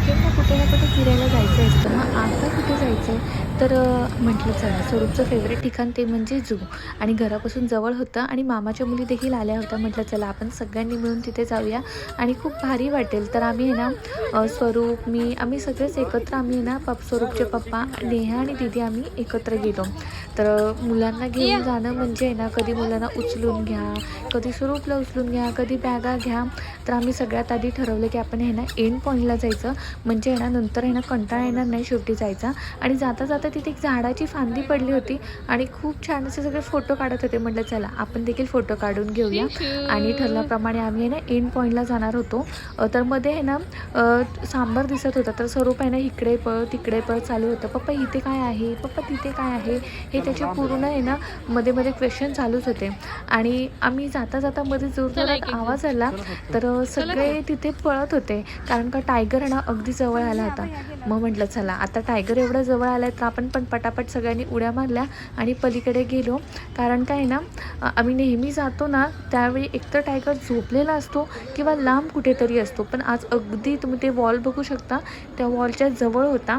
विकेंडला कुठे ना कुठे फिरायला जायचं असतं. मग आता कुठे जायचं? तर म्हटलं चला स्वरूपचं फेवरेट ठिकाण ते म्हणजे जू आणि घरापासून जवळ होतं आणि मामाच्या मुली देखील आल्या होत्या. म्हटलं चला आपण सगळ्यांनी मिळून तिथे जाऊया. आणि खूप भारी वाटेल. तर आम्ही आहे ना स्वरूप मी आम्ही सगळेच एकत्र आम्ही आहे ना पप स्वरूपचे पप्पा नेहा आणि दिदी आम्ही एकत्र गेलो. तर मुलांना घेऊन जाणं म्हणजे आहे ना कधी मुलांना उचलून घ्या कधी स्वरूपला उचलून घ्या कधी बॅगा घ्या. तर आम्ही सगळ्यात आधी ठरवलं की आपण आहे ना एंड पॉईंटला जायचं. म्हणजे आहे ना नंतर आहे ना कंटाळा येणार नाही शेवटी जायचा. आणि जाता जाता तिथे एक झाडाची फांदी पडली होती आणि खूप छान असे सगळे फोटो काढत होते. म्हटलं चला आपण देखील फोटो काढून घेऊया. आणि ठरल्याप्रमाणे आम्ही आहे ना एंड पॉईंटला जाणार होतो. तर मध्ये आहे ना सांबार दिसत होता. तर स्वरूप आहे ना इकडे पळ तिकडे पळ चालू होतं. पप्पा इथे काय आहे? पप्पा तिथे काय आहे? हे त्याचे पूर्ण आहे ना मध्ये मध्ये क्वेश्चन चालूच होते. आणि आम्ही जाता जाता मध्ये जोरजोरात आवाज आला. तर सगळे तिथे पळत होते. कारण का टायगर आहे ना अगदी जवळ आला होता. मग म्हटलं चला आता टायगर एवढा जवळ आला तर आपण पण पटापट सगळ्यांनी उड्या मारल्या आणि पलीकडे गेलो. कारण काय आहे ना आम्ही नेहमी जातो ना त्यावेळी एकतर टायगर झोपलेला असतो किंवा लांब कुठेतरी असतो. पण आज अगदी तुम्ही ते वॉल बघू शकता त्या वॉलच्या जवळ होता.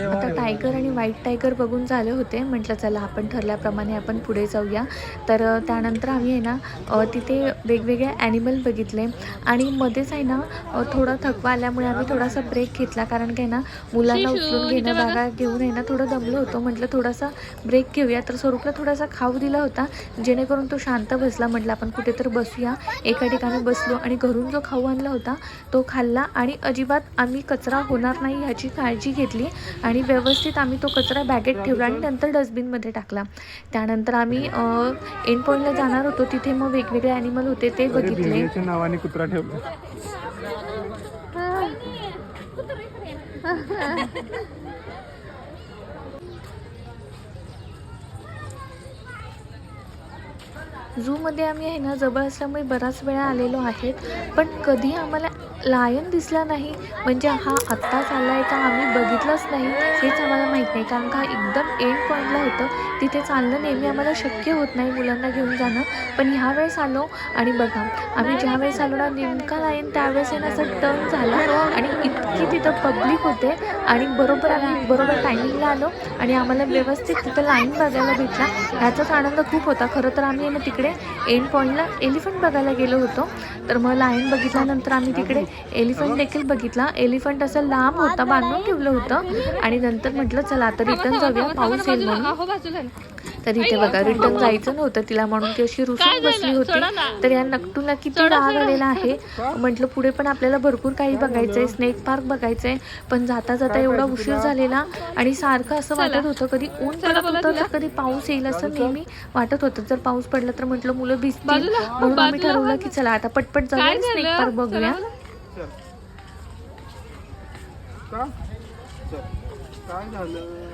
आता टायगर आणि व्हाईट टायगर बघून झाले होते. म्हटलं चला आपण ठरल्याप्रमाणे आपण पुढे जाऊया. तर त्यानंतर आम्ही आहे ना तिथे वेगवेगळे ॲनिमल बघितले. आणि मध्येच आहे ना थोडा थकवा आल्यामुळे आम्ही थोडासा ब्रेक घेतला. कारण काय ना मुलांना उचलून घेणं बागा घेऊन आहे ना थोडं दमलो होतो. म्हटलं थोडासा ब्रेक घेऊया. तर स्वरूपला थोडासा खाऊ दिला होता. जेणेकरून तो शांत बसला. म्हटलं आपण कुठेतरी बसूया. एका ठिकाणी बसलो आणि घरून जो खाऊ आणला होता तो खाल्ला. आणि अजिबात आम्ही कचरा होणार नाही ह्याची काळजी घेतली. आणि व्यवस्थित आम्ही तो कचरा बॅगेत ठेवला आणि नंतर डस्टबिनमध्ये टाकला. त्यानंतर आम्ही एंड पॉईंटला जाणार होतो. तिथे मग वेगवेगळे ॲनिमल होते ते बघितले. नावाने कुत्रा ठेवला. झूमध्ये आम्ही आहे ना जवळ असल्यामुळे बराच वेळा आलेलो आहेत. पण कधी आम्हाला लायन दिसला नाही. म्हणजे हा आत्ताच आला आहे का आम्ही बघितलंच नाही. हेच आम्हाला माहीत नाही. कारण का एकदम एंड पॉईंटला होतं. तिथे चालणं नेहमी आम्हाला शक्य होत नाही मुलांना घेऊन जाणं. पण ह्या वेळेस आलो आणि बघा आम्ही ज्या वेळेस आलो ना नेमका लाईन त्यावेळेस आहे ना असं टर्न झाला. आणि इतकी तिथं पब्लिक होते. आणि बरोबर आम्ही बरोबर टायमिंगला आलो. आणि आम्हाला व्यवस्थित तिथं लाईन बघायला भेटला. ह्याचाच आनंद खूप होता. खरं तर आम्ही ना तिकडे एंड पॉईंटला एलिफंट बघायला गेलो होतो. तर मग लाईन बघितल्यानंतर आम्ही तिकडे एलिफंट देखील बघितला. एलिफंट असं लांब होता बांधून ठेवलं होतं. आणि नंतर म्हटलं चला आता रिटर्न जाऊया. पाऊस येईल म्हणून. तर इथे बघा रिटर्न जायचं नव्हतं. तिला म्हणून ती अशी रुसून बसली होती. तर या नकटूला किती राग आलेला आहे. म्हटलं पुढे पण आपल्याला भरपूर काही बघायचंय. स्नेक पार्क बघायचंय. पण जाता जाता एवढा उशीर झालेला. आणि सारखं असं वाटत होतं कधी ऊन पडत होतं तर कधी पाऊस येईल असं नेहमी वाटत होतं. जर पाऊस पडला तर म्हटलं मुलं भिजतील. म्हणून आम्ही ठरवलं की चला आता पटपट जाऊया स्नेक पार्क बघूया. चल. का? चल. काय झालं?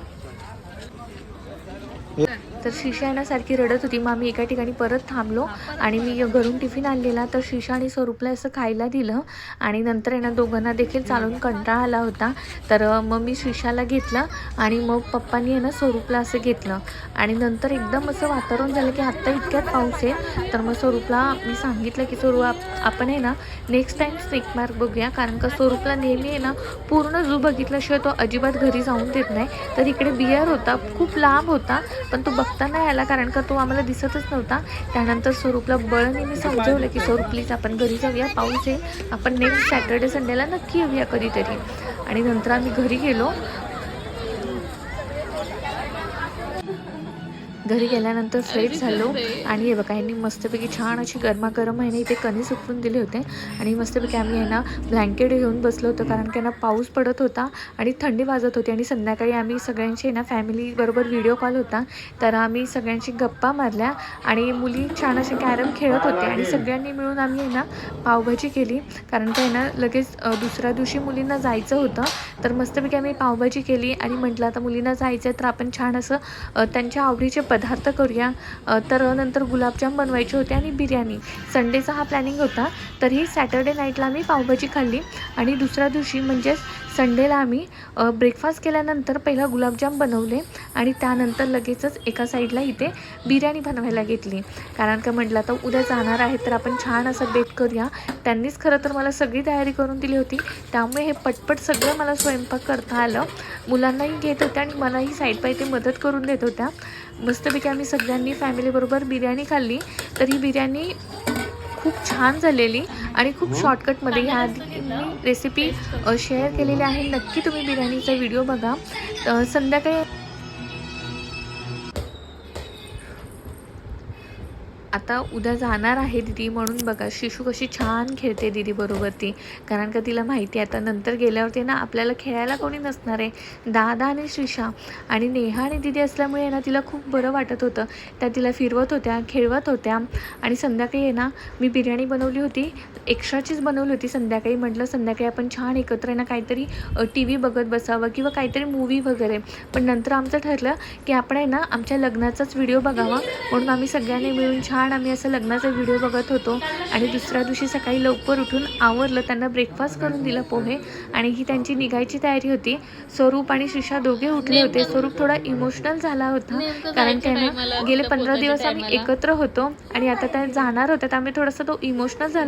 तर शिशा सारखी रडत होती. मग आम्ही एका ठिकाणी परत थांबलो आणि मी घरून टिफिन आणलेला. तर शिशा आणि स्वरूपला असं खायला दिलं आणि नंतर आहे ना दोघांना देखील चालून कंटाळा आला होता. तर मग मी शिशाला घेतलं आणि मग पप्पांनी आहे ना स्वरूपला असं घेतलं. आणि नंतर एकदम असं वातावरण झालं की आत्ता इतक्यात पाऊस आहे. तर मग स्वरूपला मी सांगितलं की स्वरूप आपण आहे ना नेक्स्ट टाईम स्नेक मार्क बघूया. कारण का स्वरूपला नेहमी आहे ना पूर्ण जू बघितल्याशिवाय तो अजिबात घरी जाऊन देत नाही. तर इकडे बियर होता खूप लांब होता. पण तो बघता नाही आला कारण का तो आम्हाला दिसतच नव्हता. त्यानंतर स्वरूपला बळने मी समजवलं की स्वरूप प्लीज आपण घरी जाऊया पाऊस आहे. आपण नेक्स्ट सॅटर्डे संडेला नक्की येऊया कधीतरी. आणि नंतर आम्ही घरी गेलो. घरी गेल्यानंतर फ्रेश झालो आणि हे बघा यांनी मस्तपैकी छान अशी गरमागरम आहे ना इथे कणीस उकळून दिले होते. आणि मस्तपैकी आम्ही आहे ना ब्लँकेट घेऊन बसलो होतो कारण की आहे ना पाऊस पडत होता आणि थंडी वाजत होती. आणि संध्याकाळी आम्ही सगळ्यांशी ना फॅमिलीबरोबर व्हिडिओ कॉल होता. तर आम्ही सगळ्यांशी गप्पा मारल्या आणि मुली छान असे कॅरम खेळत होते आणि सगळ्यांनी मिळून आम्ही आहे ना पावभाजी केली. कारण की ना लगेच दुसऱ्या दिवशी मुलींना जायचं होतं. तर मस्तपैकी आम्ही पावभाजी केली आणि म्हटलं आता मुलींना जायचं आहे तर आपण छान असं त्यांच्या आवडीचे पदार्थ करूया. तर नंतर गुलाबजाम बनवायचे होते आणि बिर्याणी. संडेचा हा प्लॅनिंग होता. तरीही सॅटर्डे नाईटला आम्ही पावभाजी खाल्ली. आणि दुसऱ्या दिवशी म्हणजेच संडेला आम्ही ब्रेकफास्ट केल्यानंतर पहिला गुलाबजाम बनवले. आणि त्यानंतर लगेचच एका साईडला इथे बिर्याणी बनवायला घेतली. कारण का म्हटलं आता उद्या जाणार आहे तर आपण छान असं बेत करूया. त्यांनीच खरं तर मला सगळी तयारी करून दिली होती. त्यामुळे हे पटपट सगळं मला स्वयंपाक करता आलं. मुलांनाही घेत होत्या आणि मलाही साईड बाय ते मदत करून देत होत्या. मस्तपैकी आम्ही सगळ्यांनी फॅमिलीबरोबर बिर्याणी खाल्ली. तर ही बिर्याणी खूप छान झालेली आणि खूप शॉर्टकटमध्ये ह्या रेसिपी शेअर केलेली आहे. नक्की तुम्ही बिर्याणीचा व्हिडिओ बघा. संध्याकाळी आता उद्या जाणार आहे दिदी म्हणून बघा शिशू कशी छान खेळते दिदी बरोबर ती कारण का तिला माहिती आहे आता नंतर गेल्यावरती ना आपल्याला खेळायला कोणी नसणार आहे. दादा आणि श्रीषा आणि नेहा आणि दिदी असल्यामुळे ना तिला खूप बरं वाटत होतं. त्या तिला फिरवत होत्या खेळवत होत्या. आणि संध्याकाळी आहे ना मी बिर्याणी बनवली होती एक्स्ट्राचीच बनवली होती संध्याकाळी. म्हटलं संध्याकाळी आपण छान एकत्र आहे ना काहीतरी टी व्ही बघत बसावं किंवा काहीतरी मूवी वगैरे. पण नंतर आमचं ठरलं की आपण आहे ना आमच्या लग्नाचाच व्हिडिओ बघावा. म्हणून आम्ही सगळ्यांनी मिळून छान आम्ही असं लग्नाचा व्हिडिओ बघत होतो आणि दुसऱ्या दिवशी सकाळी लवकर उठून आवरलं त्यांना ब्रेकफास्ट करून दिला पोहे आणि ही त्यांची निघायची तयारी होती. स्वरूप आणि श्रीषा दोघे उठले होते. स्वरूप थोडा इमोशनल झाला होता कारण की आहे ना गेले पंधरा दिवस आम्ही एकत्र होतो आणि आता त्या जाणार होत्या त्यामुळे थोडासा तो इमोशनल झाला.